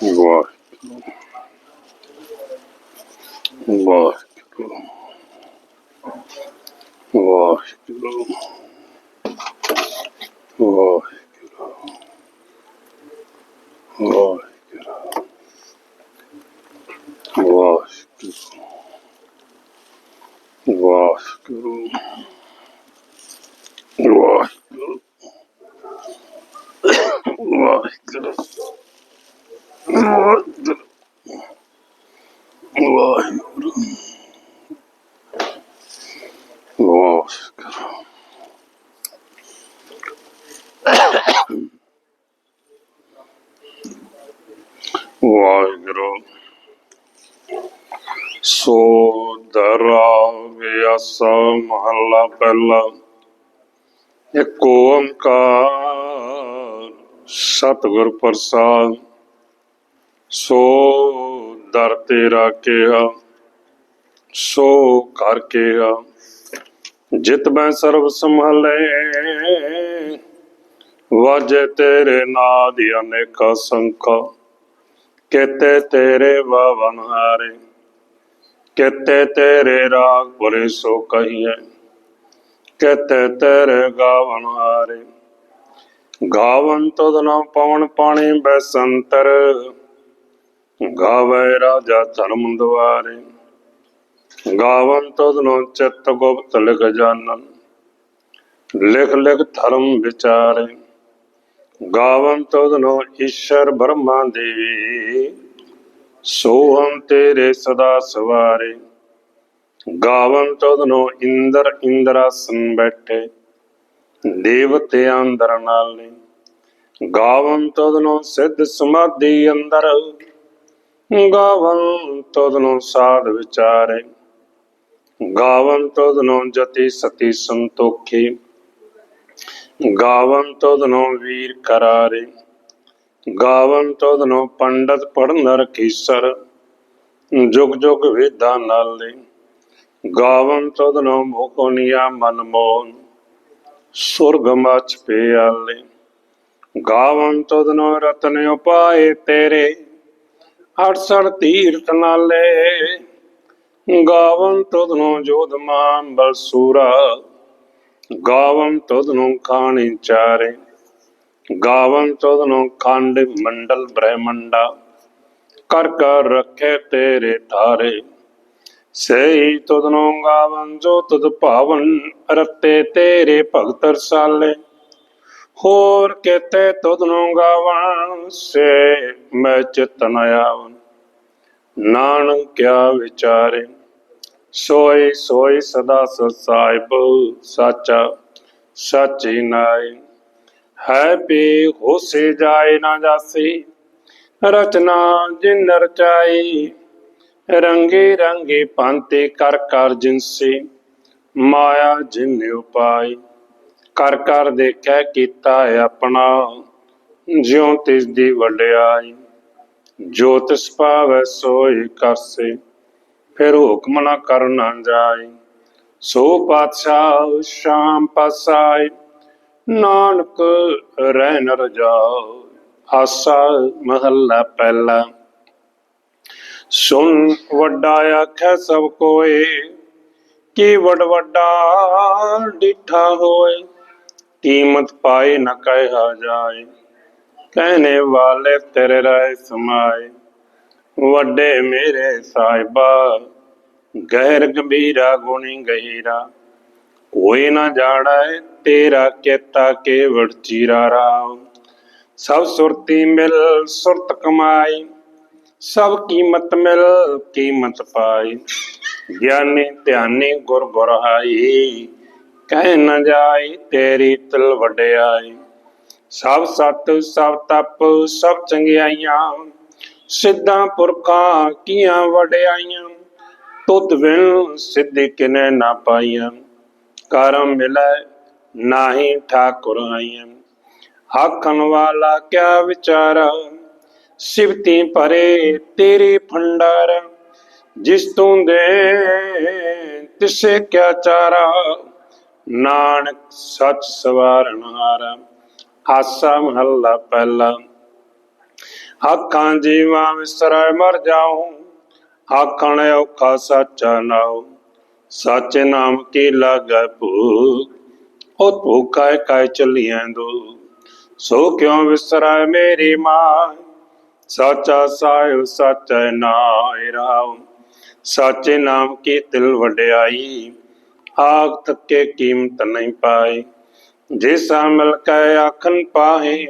Баскетбол. Баскетбол. Баскетбол. Баскетбол. ਵਾਹਿਗੁਰੂ। ਸੋ ਦਰਾ ਵਿਆਸਾ ਮਹੱਲਾ ਪਹਿਲਾ, ਇੱਕ ਓੰਕਾਰ ਸਤਿਗੁਰ ਪ੍ਰਸਾਦ। ਸੋ ਦਰ ਤੇਰਾ ਕਿਹਾ, ਸੋ ਕਰ ਕਿਹਾ, ਜਿਤ ਮੈਂ ਸਰਬ ਸੰਭਾਲੇ, ਵਾਜੇ ਤੇਰੇ ਨਾਦ ਅਨੇਕਾ ਸੰਖਾ। ਕਿਤੇ ਤੇਰੇ ਬਾਵਨ ਹਾਰੇ, ਕਿਤੇ ਤੇਰੇ ਰਾਗ ਬਰੇ ਸੋ ਕਹੀਏ, ਕਿਤੇ ਤੇਰੇ ਗਾਵਨ ਹਾਰੇ। ਗਾਵਨ ਤੁਧ ਨਾ ਪਵਨ ਪਾਣੀ ਬੈਸੰਤਰ, ਗਾਵੇ ਰਾਜਾ ਧਰਮ ਦੁਆਰੇ। ਗਾਵਨ ਤੁਧ ਨੂੰ ਚਿੱਤ ਗੁਪਤ ਲਿਖ ਜਾਣਨ ਲਿਖ ਲਿਖ ਧਰਮ ਵਿਚਾਰੇ। ਗਾਵਨ ਤੁਧ ਨੂੰ ਈਸ਼ਰ ਬ੍ਰਹਮਾ ਦੇਵੀ ਸੋਹੰ ਤੇਰੇ ਸਦਾ ਸਵਾਰੇ। ਗਾਵਨ ਤੁਧ ਇੰਦਰ ਇੰਦਰਾਸਨ ਬੈਠੇ ਦੇਵਤਿਆਂ ਅੰਦਰ ਨਾਲੇ। ਗਾਵਨ ਤੁਧ ਨੂੰ ਸਿੱਧ ਸਮਾਧੀ ਅੰਦਰ, ਗਾਵਨ ਤੁਧ ਨੂੰ ਸਾਧ ਵਿਚਾਰੇ। ਗਾਵਨ ਤੁਧ ਨੂੰ ਜਤੀ ਸਤੀ ਸੰਤੋਖੀ ਗਾਵਨ ਤੋਦਨੋ ਵੀਰ ਕਰਾਰੇ, ਗਾਵਨ ਤੋਦਨੋ ਪੰਡਤ ਪੜਨ ਰਕੀਸਰ ਜੁਗ ਜੁਗ ਵੇਦਾਂ ਨਾਲੇ, ਗਾਵਨ ਤੋਦਨੋ ਮੁਕੋਨੀਆ ਮਨ ਮੋਨ ਸੁਰਗ ਮਚ ਪਿਆਲੇ, ਗਾਵਨ ਤੋਦਨੋ ਰਤਨ ਉਪਾਏ ਤੇਰੇ ਅੜਸੜ ਤੀਰਤ ਨਾਲੇ, ਗਾਵਨ ਤੋਦਨੋ ਜੋਦਮਾਨ ਬਲਸੂਰਾ ਗਾਵਨ ਤੁਧ ਨੂੰ ਖਾਣੀ ਚਾਰੇ ਗਾਵਨ ਤੁਧ ਨੂੰ ਖੰਡ ਮੰਡਲ ਬ੍ਰਹਮੰਡਾ, ਕਰ ਕਰ ਰੱਖੇ ਤੇਰੇ ਧਾਰੇ। ਸਹੀ ਤੁਧ ਗਾਵਨ ਜੋ ਤੁਧ ਭਾਵਨ ਰਤੇ ਤੇਰੇ ਭਗਤ ਰਸਾਲੇ। ਹੋਰ ਕਿਤੇ ਤੁਧ ਨੂੰ ਗਾਵਨ ਸੇ ਮੈਂ ਚਿਤਨ ਆਵਨ। ਨਾਨਕ ਕਿਆ ਵਿਚਾਰੇ। ਸੋਏ ਸੋਏ ਸਦਾ ਸਸਾਇਬ, ਸਾਚਾ, ਸਾਚੀ ਨਾਈ। ਹੈ ਪੀ ਹੋਸੇ ਜਾਏ ਨਾ ਜਾਸੀ, ਰਚਨਾ ਜਿਨ ਰਚਾਈ ਰੰਗੇ ਰੰਗੇ ਪੰਤੇ ਕਰ ਕਰ ਜਿਨਸੀ, ਮਾਇਆ ਜਿਨ ਉਪਾਈ ਕਰ ਕਰ ਦੇਖੈ ਕੀਤਾ ਆਪਣਾ, ਜਿਉ ਤਿਸ ਦੀ ਵਡਿਆਈ। ਜੋਤਿਸ ਤਿਸ ਪਾਵੈ ਸੋਈ ਕਰਸੇ। ਫਿਰ ਹੁਕਮ ਨਾ ਕਰਨਾ ਜਾਏ। ਸੋ ਪਾਤਸ਼ਾਹ ਸ਼ਾਮ ਪਸਾਈ ਨਾਨਕ ਰਹਿ ਨ ਰਜਾਉ ਆਸਾ ਮਹੱਲਾ ਪਹਿਲਾ। ਸੁਨ ਵੱਡਾ ਆਖੈ ਸਭ ਕੋਏ, ਕੀ ਵਡ ਵੱਡਾ ਡਿਠਾ ਹੋਏ, ਕੀਮਤ ਪਾਏ ਨਾ ਕਹਿਆ ਜਾਏ। ਕਹਿਣੇ ਵਾਲੇ ਤੇਰੇ ਰਾਏ ਸਮਾਏ। ਵੱਡੇ ਮੇਰੇ ਸਾਹਿਬਾ ਗਹਿਰ ਗੰਭੀਰਾ ਗੁਣੀ ਗਹੀਰਾ। ਕੋਈ ਨਾ ਜਾਣੈ ਤੇਰਾ ਕੀਤਾ ਕੇਵੜ ਚੀਰਾ ਰਾਮ। ਸਭ ਸੁਰਤੀ ਮਿਲ, ਸੁਰਤ ਕਮਾਈ। ਸਭ ਕੀਮਤ ਮਿਲ, ਕੀਮਤ ਪਾਈ। ਗਿਆਨੀ ਧਿਆਨੀ ਗੁਰ ਬੁਰਹਾਈ ਕਹਿ ਨਾ ਜਾਈ ਤੇਰੀ ਤਿਲ ਵਡਿਆਈ। ਸਭ ਸਤ, ਸਭ ਤਪ, ਸਭ ਚੰਗਿਆਈਆਂ। ਸਿੱਧਾਂ ਪੁਰਖਾਂ ਕੀਆਂ ਵਡਿਆਈਆਂ, ਤੁਧ ਵਿਣ ਸਿੱਧੀ ਕਿਨੇ ਨਾ ਪਾਈਆਂ। ਕਰਮ ਮਿਲੈ ਨਾਹੀ ਠਾਕੁਰ ਆਈਆਂ। ਆਖਣ ਵਾਲਾ ਕਿਆ ਵਿਚਾਰਾ? ਸਿਵਤੀ ਭਰੇ ਤੇਰੇ ਭੰਡਾਰ। ਜਿਸ ਤੂੰ ਦੇ ਤਿਸੇ ਕਿਆ ਚਾਰਾ? ਨਾਨਕ ਸੱਚ ਸਵਾਰਨ ਹਾਰਾ। ਆਸਾ ਮਹੱਲਾ ਪਹਿਲਾ। ਆਖਾਂ ਜੀਵਾਂ ਵਿਸਰੈ ਮਰ ਜਾਉ ਆਖਣ ਔਖਾ ਸੱਚਾ ਨਾਉ। ਸੱਚੇ ਨਾਮ ਕੀ ਲਾਗੈ ਭੂਖ, ਉਹ ਭੂਖਾ ਕਾਇ ਚੱਲੀਆਂ ਦੂ ਸੋ ਕਿਉ ਵਿਸਰੈ ਮੇਰੀ ਮਾਂ? ਸਾਚਾ ਸਾਹਿਬ ਸਾਚੈ ਨਾਇ ਰਾਉ। ਸਾਚੇ ਨਾਮ ਕੀ ਤਿਲ ਵਡਿਆਈ? ਆਗ ਤੱਕੇ ਕੀਮਤ ਨਹੀਂ ਪਾਈ। ਜਿਸਾ ਮਿਲ ਕੈ ਆਖਣ ਪਾਹੇ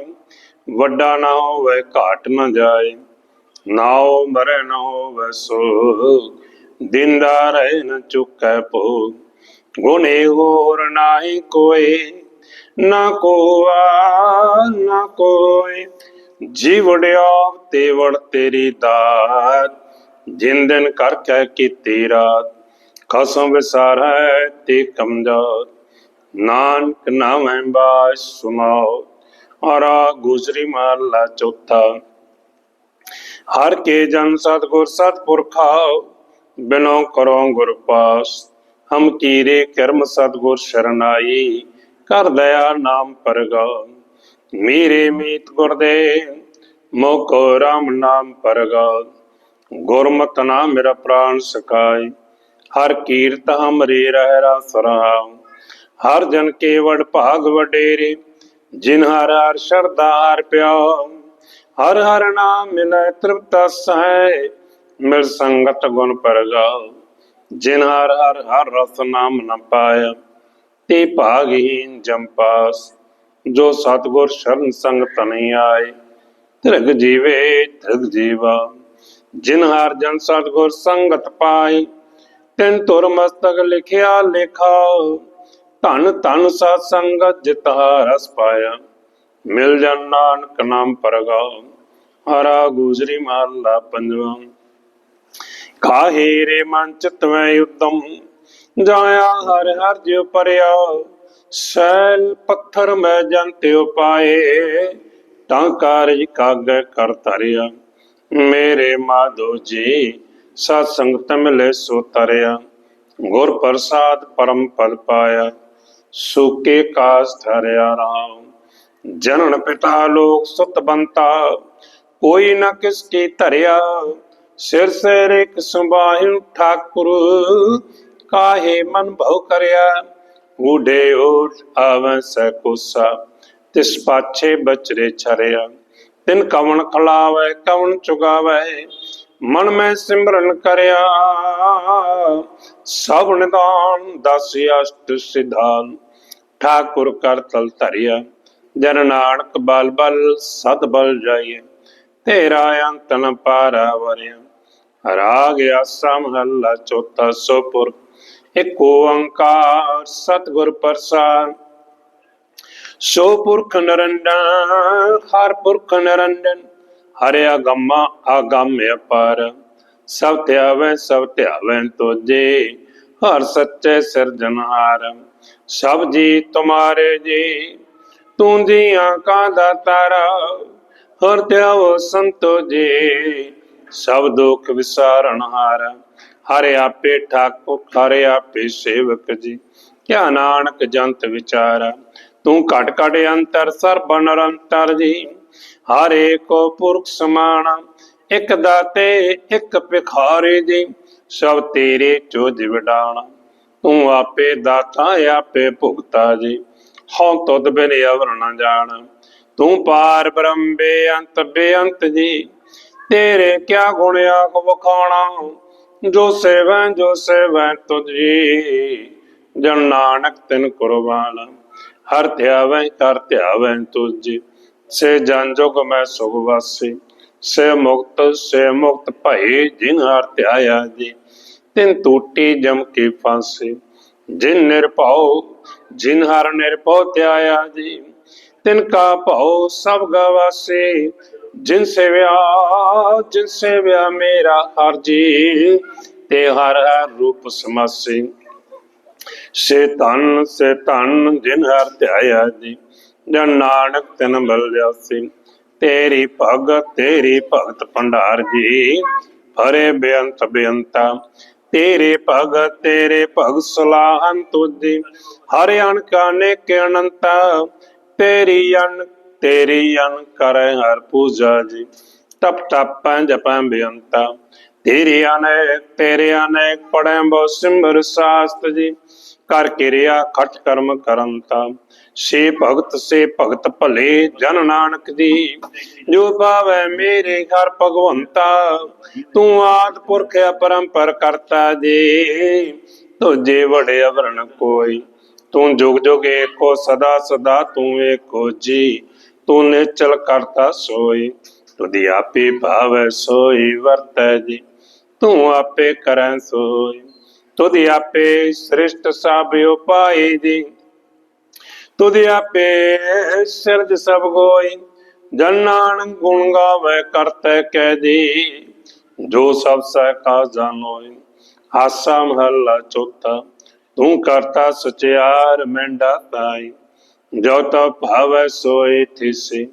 ਵੱਡਾ ਨਾ ਹੋਵੇ ਘਾਟ ਨਾ ਜਾਏ ਨਾਉ ਮਰੇ ਨਾ ਹੋਵੇ ਸੋ ਦਿੰਦਾ ਰਹਿ ਨ ਚੁੱਕੈ ਭੋ ਗੁਨੇ ਹੋਰ ਨਾਹੀ ਕੋਏ, ਨਾ ਕੋਆ, ਨਾ ਕੋਈ ਜੀਵੜਿਆ ਤੇ ਵੜ ਤੇਰੀ ਦਾਤ, ਜਿਨ ਦਿਨ ਕਰ ਕੇ ਕੀਤੀ ਰਾਤ ਕਸਮ ਵਿਸਾਰੈ ਤੇ ਕਮਜ਼ੋਰ ਨਾਨਕ ਨਾਮੈ ਬਾਸ ਸੁਨਾਓ ਆਰਾ ਗੁਜਰੀ ਮਹਲਾ ਚੌਥਾ। ਹਰ ਕੇ ਜਨ ਸਤਗੁਰ ਸਤਪੁਰਖਾ, ਬਿਨੋ ਕਰੋ ਗੁਰ ਪਾਸ। ਹਮ ਕੀਰੇ ਕਰਮ ਸਤਗੁਰ ਸ਼ਰਨਾਈ ਕਰ ਦਇਆ ਨਾਮ ਪਰਗਾ ਮੇਰੇ ਮੀਤ ਗੁਰਦੇ ਮੋਕੋ ਰਾਮ ਨਾਮ ਪਰਗਾ ਗੁਰਮਤਿ ਨਾਮ ਮੇਰਾ ਪ੍ਰਾਨ ਸਕਾਈ ਹਰ ਕੀਰਤ ਹਮਰੇ ਰਹਿ ਰਸ ਰਾਮ ਹਰ ਜਨ ਕੇ ਵਡ ਭਾਗ ਵਡੇਰੇ ਜਿਨ ਹਰ ਹਰ ਸ਼ਰਦਾ ਹਰ ਪਿਓ ਹਰ ਹਰ ਨਾਮ ਮਿਲੈ ਤ੍ਰਿਪਤ ਸਹਿ ਮਿਲ ਸੰਗਤ ਗੁਣ ਪਰਗਾਉ। ਜਿਨ ਹਰ ਹਰ ਹਰ ਰਸ ਨਾਮ ਨ ਪਾਇਆ, ਤੇ ਭਾਗਹੀਨ ਜੰਪਾਸ ਜੋ ਸਤਗੁਰ ਸ਼ਰਨ ਸੰਗ ਤਨਿ ਆਏ, ਤ੍ਰਿਗ ਜੀਵੇ ਤ੍ਰਿਗ ਜੀਵਾ। ਜਿਨ ਹਰ ਜਨ ਸਤਗੁਰ ਸੰਗਤ ਪਾਈ ਤਿਨ ਤੁਰ ਮਸਤਕ ਲਿਖਿਆ ਲੇਖਾ ਧਨ ਧਨ ਸਤ ਸੰਗਤ ਜਿਤ ਰਸ ਪਾਇਆ। ਮਿਲ ਜਨ ਨਾਨਕ ਨਾਮ ਪਰਗਾਉ ਹਰਾ ਗੁਜਰੀ ਮਹਲਾ ਪੰਜਵਾਂ। ਕਾਹੇ ਰੇ ਮਨ ਚਿਤ ਮੈਂ ਉਦਮ ਜਾਇਆ ਹਰ ਹਰ ਜਿਉ ਪਰਿਆ। ਸੈਲ ਪੱਥਰ ਮੈਂ ਜੰਤਿ ਉਪਾਏ ਤਾਂ ਕਾਰਜ ਕਾਗੈ ਕਰ ਧਰਿਆ। ਮੇਰੇ ਮਾਧੋ ਜੀ ਸਤ ਸੰਗਤ ਮਿਲੇ ਸੋ ਤਰਿਆ। ਗੁਰ ਪ੍ਰਸਾਦ ਪਰਮ ਪਦ ਪਾਇਆ। ਸੁਕੇ ਕਾਸ ਧਰਿਆ ਰਾਮ। ਜਨਨ ਪਿਤਾ ਲੋਕ ਸੁਤ ਬੰਤਾ, ਕੋਈ ਨਾ ਕਿਸ ਕੀ ਧਰਿਆ। ਸਿਰ ਸਿਰ ਇੱਕ ਸੰਭਾਹਿ ਠਾਕੁਰ, ਕਾਹੇ ਮਨ ਭਉ ਕਰਿਆ। ਉਡੇ ਓਟ ਆਵੈ ਸਕੁਸਾ ਤਿਸ ਪਾਛੇ ਬਚਰੇ ਛਰਿਆ। ਤਿਨ ਕਵਣ ਖਲਾਵੈ ਕਵਣ ਚੁਗਾਵੈ ਮਨ ਮੈਂ ਸਿਮਰਨ ਕਰਿਆ। ਸਭ ਨਿਦਾਨ ਦਸ ਅਸ਼ਟ ਸਿਧਾਨ। ਠਾਕੁਰ ਕਰ ਤਲ ਧਰਿਆ। ਜਨ ਨਾਨਕ ਬਲ ਬਲ, ਸਤ ਬਲ ਜਾਈਏ। ਤੇਰਾ ਅੰਤ ਨ ਪਾਰਾ ਵਰਿਆ। ਰਾਗ ਆਸਾ ਮਹੱਲਾ ਚੌਥਾ ਸੋਪੁਰ। ਇਕ ਓੰਕਾਰ ਸਤਿਗੁਰ ਪ੍ਰਸਾਦ। ਸੋ ਪੁਰਖ ਨਰੰਜਨ, ਹਰ ਪੁਰਖ ਨਰੰਜਨ। ਹਰਿ ਅਗੰਮਾ ਅਗੰਮ ਅਪਾਰ ਸਭ ਧਿਆਵੈ ਸਭ ਧਿਆਵੈ ਤੋਜੇ, ਹਰ ਸੱਚੇ ਸਿਰਜਨਹਾਰ ਸਭ ਜੀ ਤੁਮਾਰੇ ਜੀ, ਤੂੰ ਜੀਆਂ ਕਾ ਦਾਤਾਰਾ, ਹਰ ਧਿਆਵੋ ਸੰਤੋ ਜੀ ਸਭ ਦੁਖ ਵਿਸਾਰਨ ਹਾਰ। ਹਰਿ ਆਪੇ ਠਾਕੁਰ, ਹਰਿ ਆਪੇ ਸੇਵਕ ਜੀ, ਕਿਆ ਨਾਨਕ ਜੰਤ ਵਿਚਾਰਾ। ਤੂੰ ਘਟ ਘਟ ਅੰਤਰ, ਸਰਬ ਨਿਰੰਤਰ ਜੀ ਹਰੇ ਕੋ ਪੁਰਖ ਸਮਾਣਾ ਇੱਕ ਦਾਤੇ, ਇੱਕ ਭਿਖਾਰੇ ਜੀ, ਸਭ ਤੇਰੇ ਚੋਜ ਵਿਡਾਣਾ ਤੂੰ ਆਪੇ ਦਾਤਾ, ਆਪੇ ਭੁਗਤਾ ਜੀ, ਹਉ ਤੁਧ ਬਿਨ ਅਵਰ ਨ ਜਾਣ। ਤੂੰ ਪਾਰ ਬ੍ਰਹਮ ਬੇਅੰਤ ਬੇਅੰਤ ਜੀ, ਤੇਰੇ ਕਿਆ ਗੁਣ ਆਖ ਵਖਾਣਾ? ਜੋ ਸੇਵੈ ਜੋ ਸੇਵੈ ਤੁਝ ਜੀ, ਜਨ ਨਾਨਕ ਤਿਨ ਕੁਰਬਾਨ। ਹਰ ਧਿਆਵੈ ਕਰ ਧਿਆਵੈ ਤੁਝ ਜੀ। ਸੇ ਜਨ ਜੁਗ ਮੈਂ ਸੁਖ ਵਾਸੀ, ਸੇ ਮੁਕਤ ਸੇ ਮੁਕਤ ਭਏ ਜਿਨ ਹਰ ਧਿਆਇਆ ਜੀ। ਤਿਨ ਟੂਟੀ ਜਮ ਕੀ ਫਾਂਸੀ, ਜਿਨ ਨਿਰਭਉ, ਜਿਨ ਹਰ ਨਿਰਭਉ ਧਿਆਇਆ ਜੀ। ਤਿਨ ਕਾ ਭਉ ਸਭ ਗਵਾਸੇ ਜਿਨ ਸੇਵਿਆ ਜਿਨ ਸੇਵਿਆ ਮੇਰਾ ਹਰ ਜੀ, ਤੇ ਹਰ ਹਰ ਰੂਪ ਸਮਾਸੀ। ਸੇ ਧਨ ਸੇ ਧਨ ਜਿਨ ਹਰ ਧਿਆਇਆ ਜੀ। ਜਨ ਨਾਨਕ ਤਿਨ ਬਲ ਜਾਸੀ। ਤੇਰੀ ਭਗਤ ਤੇਰੀ ਭਗਤ ਭੰਡਾਰ ਜੀ ਹਰੇ ਬੇਅੰਤ ਬੇਅੰਤਾ। ਤੇਰੇ ਭਗਤ ਤੇਰੇ ਭਗਤ ਸਲਾਹਨ ਤੁਜੀ ਹਰਿ ਅਣਕਾਨੇ ਕੇ ਅਨੰਤਾ। ਤੇਰੀ ਅਨ ਤੇਰੀ ਅਨ ਕਰੈ ਹਰ ਪੂਜਾ ਜੀ, ਤਪ ਤਪਾਂ ਜਪਾਂ ਬੇਅੰਤਾ। ਤੇਰੇ ਅਨੇਕ ਤੇਰੇ ਅਨੇਕ ਪੜੈ ਬੋ ਸਿਮਰ ਸਾਸਤ ਜੀ, ਕਰ ਕਿਰਿਆ ਖਟ ਕਰਮ ਕਰੰਤਾ। ਸੇ ਭਗਤ ਸੇ ਭਗਤ ਭਲੇ ਜਨ ਨਾਨਕ ਦੀ। ਜੋ ਭਾਵੈ ਮੇਰੇ ਘਰ ਭਗਵੰਤਾ, ਤੂੰ ਆਦ ਪੁਰਖ ਅਪਰੰਪਰ ਕਰਤਾ ਜੀ। ਤੁਝੇ ਵੜੇ ਅਵਰਣ ਕੋਈ, ਤੂੰ ਜੁਗ ਜੁਗ ਏਕੋ, ਸਦਾ ਸਦਾ ਤੂੰ ਏਕੋ ਜੀ। ਤੂੰ ਨਿਚਲ ਕਰਤਾ ਸੋਈ, ਤੁਧੀ ਆਪੇ ਭਾਵੈ ਸੋਈ ਵਰਤੈ ਜੀ। ਤੂੰ ਆਪੇ ਕਰੈ ਸੋਈ, ਤੁਧੀ ਆਪੇ ਸ੍ਰਿਸ਼ਟ ਸਭ ਉਪਾਈ ਜੀ। ਤੁਧੀ ਆਪੇ ਸਿਰਜ ਸਭ ਕੋਈ ਜਨ ਨਾਨਕ ਗੁਣ ਗਾਵੇ ਕਰਤੈ ਕਹਿ ਜੀ ਜੋ ਸਭ ਸਹਿ ਕਾ ਜਾਣੋਈ ਆਸਾ ਮਹੱਲਾ ਚੌਥਾ, ਤੂੰ ਕਰਤਾ ਸਚਿਆਰ ਮੈਂਡਾ ਤਾਈ ਜੋ ਤਾ ਭਾਵੈ ਸੋਈ ਥਿਸੇ,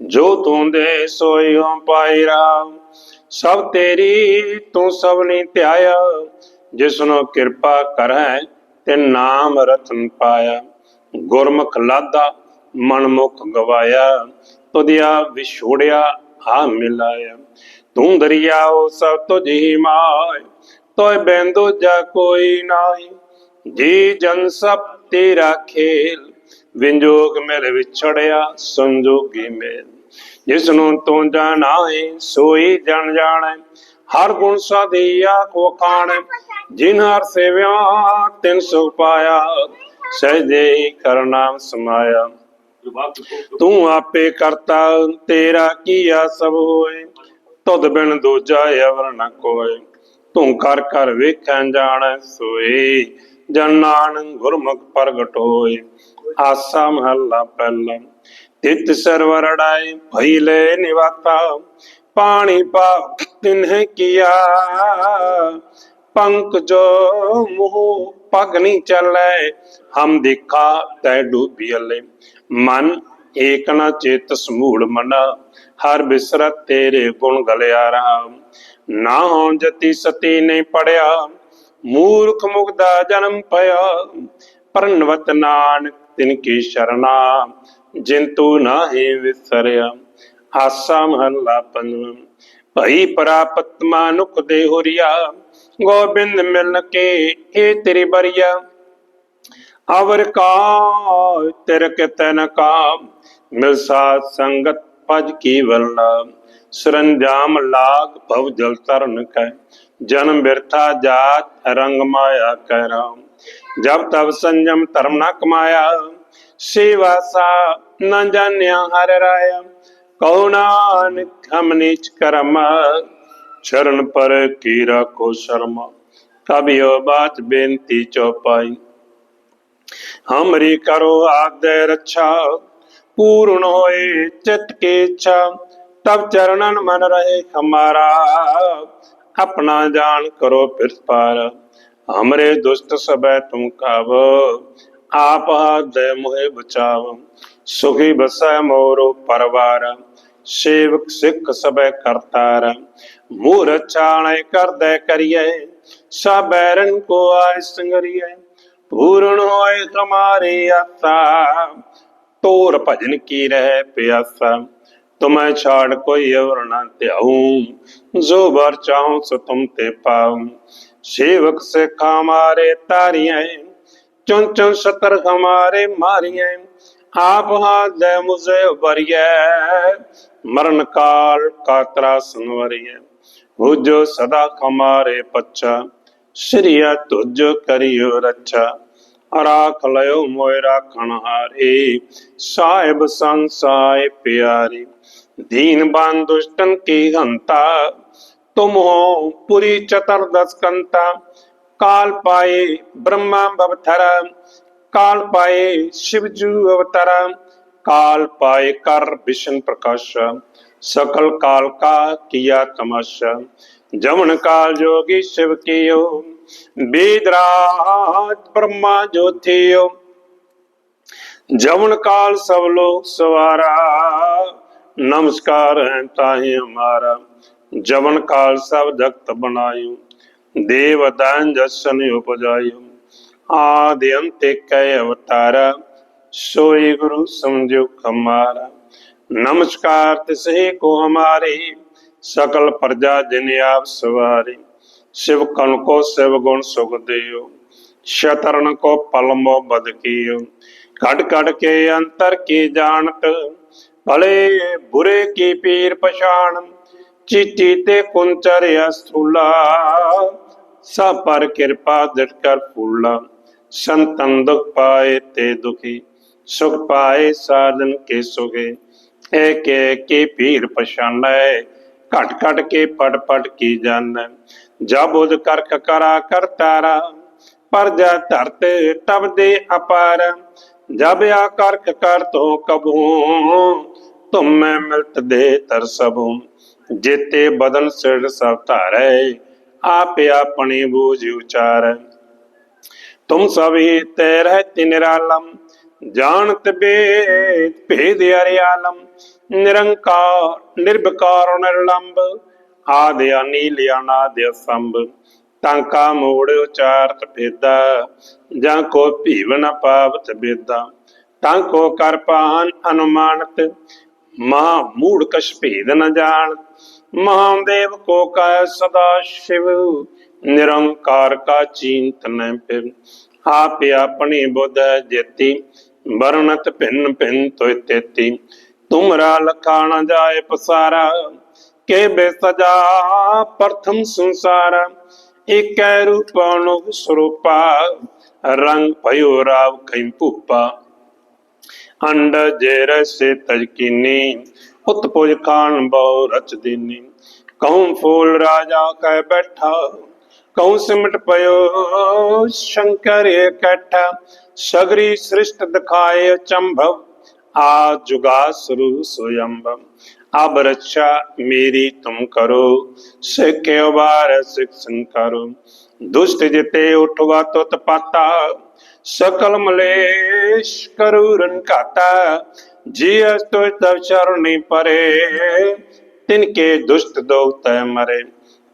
ਜੋ ਤੂੰ ਦੇ ਸੋਈ ਹਉ ਪਾਈ ਰਾਮ। ਸਭ ਤੇਰੀ ਤੂੰ ਸਭਨੀ ਧਿਆਇਆ, ਜਿਸਨੋ ਕਿਰਪਾ ਕਰੈ ਤੇ ਨਾਮ ਰਤਨ ਪਾਇਆ। ਗੁਰਮੁਖ ਲਾਦਾ, ਮਨਮੁਖ ਗਵਾਇਆ, ਤੁਧਿਆ ਵਿਛੋੜਿਆ, ਆ ਮਿਲਾਇਆ। ਤੂੰ ਦਰਿਆਓ ਸਭ ਤੁਝੀ ਮਾਇ ਤੋਏ ਬੈੰਦੋ ਜਾ ਕੋਈ ਨਾਹੀ। ਜੀ ਜਨ ਸਭ ਤੇਰਾ ਖੇਲ ਵਿੰਜੋਗ ਮੇਰੇ ਵਿਛੜਿਆ ਸੰਜੋਗੀ ਮੇਲ। ਜਿਸ ਨੂੰ ਤੂੰ ਜਾਣਾਏ, ਸੋਈ ਜਨ ਜਾਣੈ, ਹਰ ਗੁਣ ਸਾਧੀਆ ਕੋ ਖਾਣੈ। ਜਿਨ ਹਰ ਸੇਵਿਆ, ਤਿਨ ਸੁਖ ਪਾਇਆ ਸਹਿਜੇ ਕਰਨਾਮ ਸਮਾਇਆ। ਤੂੰ ਆਪੇ ਕਰਤਾ, ਤੇਰਾ ਕੀਆ ਸਭ ਹੋਏ? ਤੁਧ ਬਿਨ ਦੂਜਾ ਅਵਰ ਨ ਕੋਏ। ਤੂੰ ਕਰ ਕਰ ਵੇਖਾਂ ਜਾਣੈ ਸੋਏ। ਜਨ ਨਾਨਕ ਗੁਰਮੁਖ ਪ੍ਰਗਟ ਹੋਏ। ਆਸਾ ਮਹੱਲਾ ਪਹਿਲਾ। ਤਿਤ ਸਰਵਰੜਾਈ ਭਈਲੇ ਨਿਵਾਤਾ। ਪਾਣੀ ਪਾ ਤਿਨਹਿ ਕੀਆ। ਪੰਕ ਜੋ ਮੋਹ ਪਗ ਨਹੀਂ ਹਮ ਦੇਖਾ ਤੈ ਡੂਬੀਲੇ ਮਨ ਏਕ ਨ ਚੇਤ ਸਮੂੜ ਮਨਾ। ਹਰ ਬਿਸਰਤ ਤੇਰੇ ਗੁਣ ਗਲਿਆ ਨਾ ਹੋਂ ਜਤੀ ਸਤੀ ਨੇ ਪੜਿਆ। ਮੂਰਖ ਮੁਗਦਾ ਜਨਮ ਪਿਆ। ਪਰਨਵਤ ਨਾਨਕ ਤਿਨ ਕੀ ਸ਼ਰਨਾ। ਜਿੰਤੂ ਨਾਹੀ ਵਿਸਰਿਆ। ਆਸਾ ਮਹੱਲਾ ਪੰਜਵਾਂ। ਭਈ ਪ੍ਰਾਪਤ ਮਾਨੁਖ ਦੇ ਹੋਰੀਆ, ਗੋਬਿੰਦ ਮਿਲਨ ਕੇ ਇਹ ਤੇਰੀ ਬਰੀਆ। ਅਵਰ ਕਾ ਤਿਰ ਤਨ ਕਾ ਮਿਲ ਸਾਧ ਸੰਗਤ ਪਜ ਕੀ ਵਰਨਾ ਸਰੰਜਾਮ ਲਾਗ ਭਵ ਜਲ ਤਰਨ ਕੈ, ਜਨਮ ਬਿਰਥਾ ਜਾਤ ਰੰਗ ਮਾਇਆ ਕਹਿ ਰਾਮ। ਜਬ ਤਬ ਸੰਜਮ ਧਰਮ ਨਾ ਕਮਾਇਆ, ਸੇਵਾ ਸਾ ਨਾ ਜਾਣਿਆ ਹਰ ਰਾਇਆ। ਕਉ ਨਾਨਕ, ਹਮ ਨੀਚ ਕਰਮ, ਚਰਨ ਪਰ ਕੀ ਰਾਖੋ ਸ਼ਰਮ ਕਬਿਓ ਬਾਤ ਬੇਨਤੀ ਚਉਪਾਈ ਹਮਰੀ ਕਰੋ ਆਗਦੇ ਰੱਛਾ, ਪੂਰਨ ਹੋਏ ਚਿਤ ਕੀ ਇੱਛਾ। ਤਬ ਚਰਨਨ ਮਨ ਰਹੇ ਹਮਾਰਾ, ਆਪਣਾ ਜਾਣ ਕਰੋ ਫਿਰ ਪਾਰ। ਹਮਰੇ ਦੁਸ਼ਟ ਸਬੈ ਤੁਮ ਕਾਵ, ਆਪ ਦੇ ਮੋਹਿ ਬਚਾਵ। ਸੁਖੀ ਬਸੈ ਮੋਰੋ ਪਰਵਾਰ। ਸੇਵਕ ਸਿੱਖ ਸਬੈ ਕਰਤਾਰ ਮੂਰ ਚਾਣੇ ਕਰਦੇ ਕਰੀਏ ਸਬੈਰਨ ਕੋ ਆਇ ਸੰਗਰੀਏ ਪੂਰਨ ਹੋਏ ਤੁਮਾਰੀ ਆਸਾ, ਤੋਰ ਭਜਨ ਕੀ ਰਹਿ ਪਿਆਸਾ, ਤੁਮੈ ਛਾੜ ਕੋਈ ਔਰ ਨਾ ਧਿਆਉ, ਜੋ ਬਰ ਚਾਹਉ ਸੋ ਤੁਮ ਤੇ ਪਾਉ, ਸੇਵਕ ਸੇ ਹਮਾਰੇ ਤਾਰੀਆਂ ਚੁਨ ਚੁਨ ਸਤਰ ਹਮਾਰੇ ਮਾਰੀਆਂ ਆਪ ਹਾਥ ਦੇ ਮੁਝੇ ਬਰੀਐ ਮਰਨ ਕਾਲ ਕਾਤਰਾ ਸੁਨਵਰੀਐ ਹੋ ਜੋ ਸਦਾ ਹਮਾਰੇ ਪੱਛਾ ਸ਼੍ਰੀਆ ਤੁਜ ਕਰਿਓ ਰੱਛਾ ਰਾਖ ਲਿਓ ਮੋਇ ਰਾਖਣ ਹਾਰੇ ਸਾਹਿਬ ਸੰਸਾਏ ਪਿਆਰੇ दीन बान दुष्टन की हंता तुम हो पुरी चतुर्दश कंता काल पाए ब्रह्मा भवथरा काल पाए शिवजू अवतरा, काल पाए कर विष्णु प्रकाश, सकल काल का किया तमाशा। जमन काल जोगी शिव कियो वेदराज ब्रह्मा जो थियो जमन काल सब लोग सवारा, नमस्कार है ताहि हमारा। जवन काल सब जगत बनायु, देव दान जसन उपजायु। आदि अंत कै अवतारा सोई गुरु समझो कमारा नमस्कार तिसे को हमारे ਸਕਲ ਪ੍ਰਜਾ ਜਿਨ ਆਪ ਸਵਾਰੀ शिव कन को शिव गुण सुख दियो शतरन को पलमो बद कियो कट कट के अंतर की जानत भले बुरे की पीर पछाण चीटी ते कुंचर स्थूला सब पर कृपा दिट कर फूला संतन दुख पाए ते दुखी, सुख पाए साधन के सुखे। एक एक की पीर पछान घट घट के पट पट की जान। जब उद करक करा कर तारा, पर जा धरते तब दे अपार। जब आ कर्क कर तो कबू, तुम मैं मिलत दे तर सबू। जेते बदन सिर सब तारे आप अपनी बूझ उचार। है ਤੁਮ ਸਭੀ ਤੇ ਰਹਤੀ ਨਿਰਾਲਮ ਜਾਣਤ ਬੇਦ ਭੇਦ ਅਰਿਆਲਮ ਨਿਰੰਕਾਰ ਨਿਰਭਕਾਰ ਨਿਰਲੰਬ, ਆਦਿ ਅਨੀਲ ਅਨਾਦਿ ਸੰਭ ਟਾਂਕਾ ਮੋੜ ਉਚਾਰਤ ਭੇਦਾ, ਜਾਂ ਕੋ ਭੀਵ ਨ ਪਾਵਤ ਬੇਦਾ ਤਾਂ ਕੋ ਕਰ ਪਾਨ ਅਨੁਮਾਨਤ, ਮਹਾ ਮੂੜ ਕਛ ਭੇਦ ਨ ਜਾਣ, ਮਹਾਦੇਵ ਕੋ ਕਾ ਸਦਾ ਸ਼ਿਵ ਨਿਰੰਕਾਰ ਕਾ ਚਿੰਤ ਨ ਫਿਰ ਆਪ ਆਪਣੀ ਬੁੱਧ ਜੇਤੀ, ਵਰਣਤ ਭਿੰਨ ਭਿੰਨ ਤੋਇ ਤੇਤੀ। ਤੁਮਰਾ ਲਖਾਣ ਜਾਏ ਪਸਾਰਾ, ਕੇ ਬੇਸਜਾ ਪ੍ਰਥਮ ਸੰਸਾਰ। ਇਕੈ ਰੂਪਾਣੁ ਸਰੂਪਾ, ਰੰਗ ਭਇਓ ਰਾਵ ਕੈ ਭੂਪਾ। ਅੰਡ ਜੇਰ ਸੇ ਤਜਕੀਨੀ ਉਤਪੁਜ ਖਾਨ ਬਹੁ ਰਚ ਦੀਨੀ। ਕਉ ਫੂਲ ਰਾਜਾ ਕਹਿ ਬੈਠਾ कौं सिमट पयो? शंकर कठ सगरी सृष्ट दिखाए चंभव। आ जुगा सुरु स्वयंभव अब रक्षा मेरी तुम करो, सिखे बार शिक्षण करो। दुष्ट जिते उठवा तो तपाता, सकल मलेश करूरन काता। जी जिय तब तो चरणी परे, तिनके दुष्ट दो तय मरे।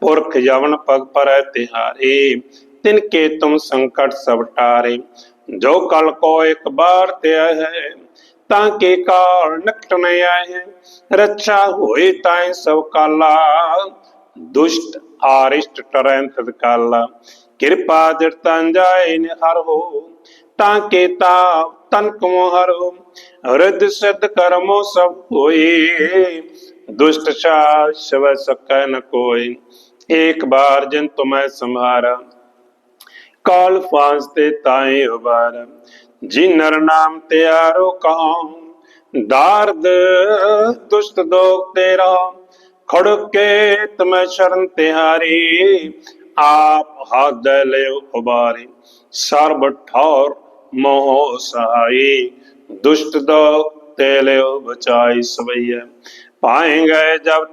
ਪੁਰਖ ਜਵਨ ਪਗ ਪਰੈ ਤਿਹਾਰੇ, ਤਿਨ ਕੇ ਤੁਮ ਸੰਕਟ ਸਭ ਟਾਰੇ। ਜੋ ਕਲ ਕੋ ਇੱਕ ਬਾਰ ਤੇ ਹੈ, ਤਾਂ ਕੇ ਕਾਲ ਨਕਟ ਨ ਆਏ ਰੱਛਾ ਹੋਏ ਤਾਂ ਸਭ ਕਾਲਾ, ਦੁਸ਼ਟ ਆਰਿਸ਼ਟ ਟਰੈਨ ਤਦ ਕਾਲਾ। ਕਿਰਪਾ ਦਿਰ ਤਾਂ ਜਾਏ ਨਿਹਰ ਹੋ, ਤਾਂ ਕੇ ਤਾ ਤਨ ਕੋ ਹਰ ਹੋ। ਰਦ ਸਦ ਕਰਮੋ ਸਭ ਹੋਏ, ਦੁਸ਼ਟ ਸ਼ਾ ਸਵ ਸਕੈ ਨ ਕੋਈ ਇੱਕ ਬਾਰ ਜਿਨ ਤੁਮੈ ਸੰਹਾਰਾ, ਕਾਲ ਫਾਂਸ ਤੇ ਤਾਏ ਉਬਾਰ ਜੀ ਨਰ ਨਾਮ ਤਿਆਰੋ ਕਹਾਂ ਦਾਰਦ ਦੁਸ਼ਟ ਦੋਖ ਤੇਰਾ। ਖੜ ਕੇ ਤਮੈ ਸ਼ਰਨ ਤਿਹਾਰੀ, ਆਪ ਹੱਦ ਲਿਓ ਉਬਾਰੀ। ਸਰਬ ਠੌਰ ਮੋਹ ਸਹਾਈ ਦੁਸ਼ਟ ਦੋਖ ਤੇ ਲਿਓ ਬਚਾਈ ਸਵਈਐ ਪਾਏਂਗੇ ਜਬ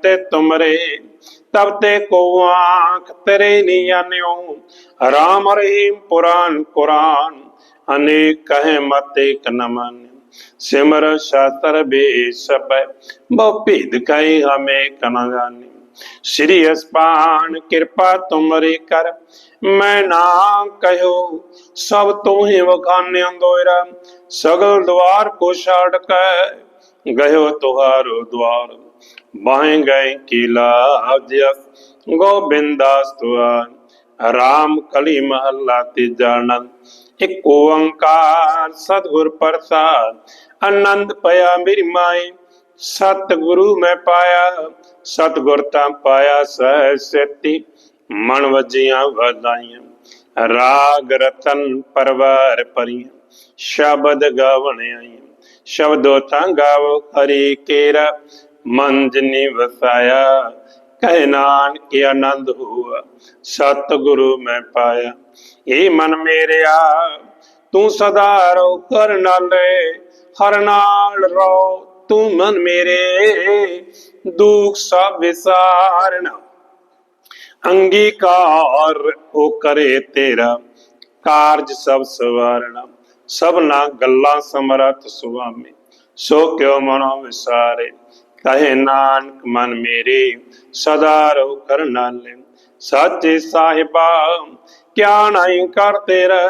ਤੇ ਤੁਮਰੇ ਤਬ ਤੇ ਕੋ ਆਂਖ ਤੇਰੇ ਨੀ ਆਨਿਓ। ਰਾਮ ਰਹੀਮ ਪੁਰਾਨ ਕੁਰਾਨ, ਅਨੇਕ ਕਹੇ ਮਤ ਇਕ ਨ ਮਾਨਿ ਸਿਮਰ ਸ਼ਾਸਤਰ ਬੇ ਸਭੈ ਬਹੁ ਭੇਦ ਅਸਪਾਨ ਕਿਰਪਾ ਤੁਮਰੀ ਕਰ, ਮੈਂ ਨਾ ਕਹਿਓ, ਸਭ ਤੂੰ ਹੀ ਵਖਾਨਿਆਂ ਦੋਇਰਾ ਸਗਲ ਦਵਾਰ ਕੋ ਛਾੜ ਕੇ ਗਇਓ ਤੁਹਾਰੋ ਦਵਾਰ ਬਾਹੇ ਗਏ ਕੀਲਾ ਗੋਬਿੰਦਾਸ ਤੁਆਨ ਰਾਮ ਕਲੀ ਮਹੱਲਾ ਤੀਜਾ ਇੱਕ ਓੰਕਾਰ ਸਤਿਗੁਰ ਪ੍ਰਸਾਦ, ਆਨੰਦ ਪਿਆ ਮੇਰੀ ਮਾਈ। ਸਤਿਗੁਰੂ ਮੈਂ ਪਾਇਆ, ਸਤਿਗੁਰ ਤਾਂ ਪਾਇਆ ਸਹਿ ਸੇਤੀ। ਮਨ ਵਜੀਆਂ ਵਧਾਈਆਂ, ਰਾਗ ਰਤਨ ਪਰਵਾਰ ਪਰੀਆਂ ਸ਼ਬਦ ਗਾਵਣ ਆਈਆਂ, ਸ਼ਬਦੋ ਤਾਂ ਗਾਵੋ ਹਰੀ ਕੇਰਾ। ਮਨ ਜਿਨੀ ਵਸਾਇਆ, ਕਹਿ ਨਾਨਕ ਆਨੰਦ ਹੁਆ, ਸਤਿਗੁਰੂ ਮੈਂ ਪਾਇਆ। ਏ ਮਨ ਮੇਰਿਆ, ਤੂੰ ਸਦਾ ਰੋ ਕਰ ਨਾਲੇ, ਹਰ ਨਾਲ ਰੋ ਤੂੰ ਮਨ ਮੇਰੇ। ਦੁੱਖ ਸਭ ਵਿਸਾਰਨਾ, ਅੰਗੀਕਾਰ ਉਹ ਕਰੇ ਤੇਰਾ, ਕਾਰਜ ਸਭ ਸਵਾਰਣਾ ਸਭਨਾ ਗੱਲਾਂ ਸਮਰਥ ਸੁਆਮੀ, ਸੋ ਕਿਉ ਮਨੋ ਵਿਸਾਰੇ। ਕਹੇ ਨਾਨਕ, ਮਨ ਮੇਰੇ, ਸਦਾ ਰੋ ਕਰ ਸਾਚੇ ਸਾਹਿਬਾ, ਕਿਆ ਨਹੀਂ ਕਰ ਤੇਰਾ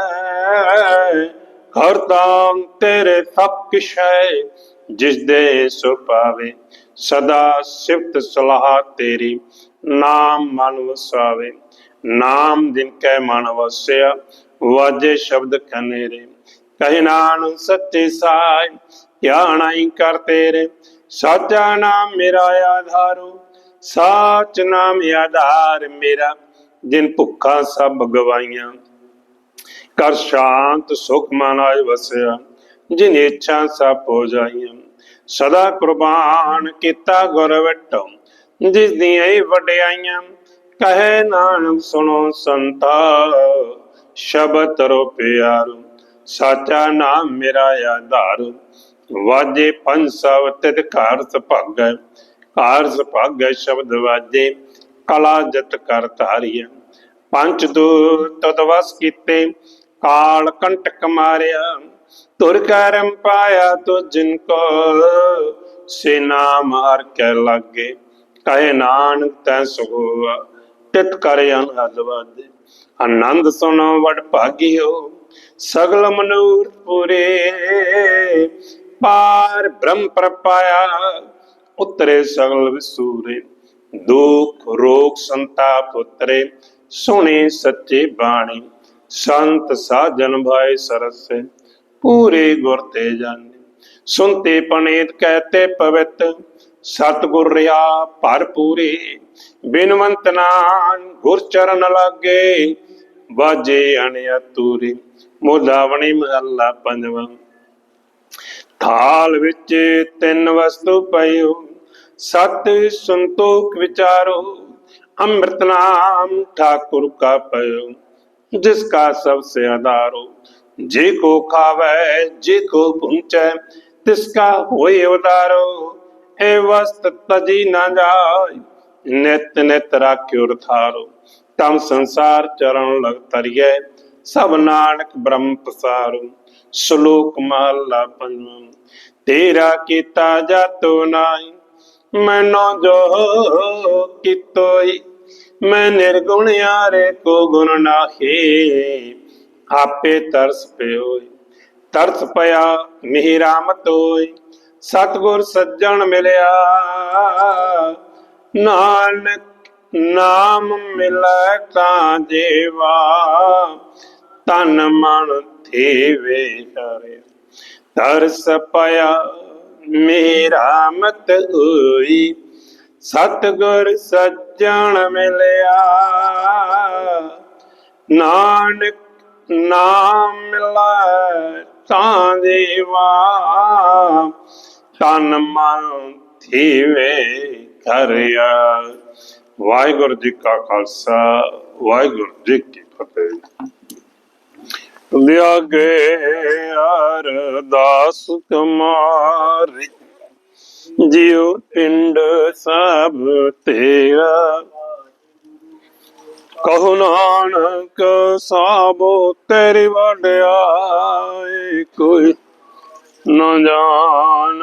ਹਰ ਤੇਰੇ ਸਭ ਕਿਛ ਹੈ ਜਿਸ ਦੇ ਸੋ ਪਾਵੇ। ਸਦਾ ਸਿਫਤ ਸਲਾਹ ਤੇਰੀ, ਨਾਮ ਮਨ ਵਸਾਵੇ। ਨਾਮ ਦਿਨ ਕੈ ਮਨ ਵਸਿਆ, ਵਾਜੇ ਸ਼ਬਦ ਕਨੇਰੇ ਕਹੇ ਨਾਨ ਸੱਚੇ ਸਾਈ ਧਿਆਨਾਈ ਕਰ ਤੇਰੇ ਸਾਚਾ ਨਾਮ ਮੇਰਾ ਆਧਾਰੋ, ਸਾਚ ਨਾਮ ਆਧਾਰ ਮੇਰਾ, ਜਿਨ ਭੁੱਖਾ ਸਭ ਗਵਾਈਆਂ ਕਰ ਸ਼ਾਂਤ ਸੁਖ ਮਨ ਆਇ ਵਸਿਆ, ਜਿਨ ਇੱਛਾ ਸਭ ਹੋ ਜਾਈਆਂ। ਸਦਾ ਕੁਰਬਾਨ ਕੀਤਾ ਗੁਰ ਵਟੋ, ਜਿਸ ਦੀਆਂ ਹੀ ਵਡਿਆਈਆਂ। ਕਹੇ ਨਾਨਕ ਸੁਣੋ ਸੰਤਾ, ਸ਼ਬਦ ਰੋ ਪਿਆਰੋ, ਸਾਚਾ ਨਾਮ ਮੇਰਾ ਆਧਾਰ ਵਾਜੇ ਪੰਜ ਸਭ ਤਿਤ ਘਰ ਸੁਭਾਗੈ ਘਰ ਸੁਭਾਗੈ ਸ਼ਬਦ ਵਾਜੇ, ਕਲਾ ਜਤ ਕਰ ਧਾਰੀਆ ਪੰਜ ਦੂਤ ਤਦ ਵਸ ਕੀਤੇ, ਕਾਲ ਕੰਟਕ ਮਾਰਿਆ। ਤੁਰ ਕਰਮ ਪਾਇਆ ਤੋ ਜਿਨ ਕੋ, ਸੇ ਨਾਮ ਹਰ ਕੇ ਲਾਗੇ। ਕਹੇ ਨਾਨਕ ਤੈ ਸੁਖਵਾ ਤਿਤ ਕਰ ਅਨਹਦ ਵਾਦੇ ਆਨੰਦ ਸੁਣੋ ਵਡ ਭਾਗਿਓ, ਸਗਲ ਮਨੂਰ ਪੂਰੇ। ਪਾਰ ਬ੍ਰਹਮ ਪ੍ਰਪਾਇਆ, ਉਤਰੇ ਸਗਲ ਵਿਸੂਰੇ, ਦੁਖ, ਰੋਗ ਸੰਤਾਪ ਉਤਰੇ, ਸੁਣੇ ਸੱਚੇ ਬਾਣੀ, ਸੰਤ ਸਾਜਨ ਭਾਈ ਸਰਸੇ, ਪੂਰੇ ਗੁਰ ਤੇ ਜਾਣੇ। ਸੁਨਤੇ ਪਣੇਤ ਕਹਤੇ ਪਵਿੱਤ, ਸਤਗੁਰ ਰਿਆ ਭਰਪੂਰੇ ਬਿਨਵੰਤ ਨਾਨ ਗੁਰ ਚਰਨ ਲਾਗੇ, ਵਾਜੇ ਅਣਿਆਤੂਰੇ ਮੋਦਾਵਣੀ ਮਹੱਲਾ ਪੰਜਵਾਂ। ਥਾਲ ਵਿੱਚ ਤਿੰਨ ਵਸਤੂ ਪਈਓ, ਸਤ ਸੰਤੋਖ ਵਿਚਾਰੋ, ਅੰਮ੍ਰਿਤ ਨਾਮ ਠਾਕੁਰ ਕਾ ਪਇਓ ਜਿਸ ਕਾ ਸਭ ਸੇ ਆਧਾਰੋ, ਜੇ ਕੋ ਖਾਵੇ, ਜੇ ਕੋ ਪੁੰਚੈ, ਤਿਸ ਕਾ ਹੋਏ ਉਦਾਰੋ, ਇਹ ਵਸਤ ਤਜੀ ਨਾ ਜਾਏ, ਨਿਤ ਨਿਤ ਰਾਖਿਓ ਰਥਾਰੋ ਤਮ ਸੰਸਾਰ ਚਰਨ ਲਗ ਤਰੀਏ ਸਭ ਨਾਨਕ ਬ੍ਰਹਮ ਪਸਾਰੋ। ਸ਼ਲੋਕ ਮਹਲਾ ਪੰਜਵਾਂ। ਤੇਰਾ ਕੀਤਾ ਜਾਤੋ ਨਾਈ ਮੈਨੋ ਜੋ ਕਿਤੋਈ, ਮੈਂ ਨਿਰਗੁਣ ਯਾਰੇ ਕੋ ਗੁਣ ਨਾਹੀ। ਆਪੇ ਤਰਸ ਪਿਓਈ, ਤਰਸ ਪਿਆ ਮਿਹੀ ਰਾਮਤ ਹੋਈ ਸਤਗੁਰ ਸੱਜਣ ਮਿਲਿਆ। ਨਾਨਕ ਨਾਮ ਮਿਲੈ ਤਾਂ ਜੀਵਾ ਤਨ ਮਨ ਥੀਵੇ ਹਰੇ ਤਰਸ ਪਿਆ ਮੇਰਾ ਮਤ ਹੋਈ। ਸਤਗੁਰ ਸੱਜਣ ਮਿਲਿਆ। ਨਾਨਕ ਨਾਮ ਮਿਲੈ ਤਾਂ ਜੀਵਾ ਤਨ ਮਨ ਥੀਵੇ ਕਰਿਆ ਵਾਹਿਗੁਰੂ ਜੀ ਕਾ ਖਾਲਸਾ, ਵਾਹਿਗੁਰੂ ਜੀ ਕੀ ਫਤਿਹ। ਲਿਆਗੇ ਅਰਦਾਸ ਤੁਮਾਰੀ ਜਿਉ ਪਿੰਡ ਸਭ ਤੇਰਾ। ਕਹੋ ਨਾਨਕ ਸਾਬੋ, ਤੇਰੀ ਵਡਿਆਈ ਕੋਈ ਨਾ ਜਾਣ।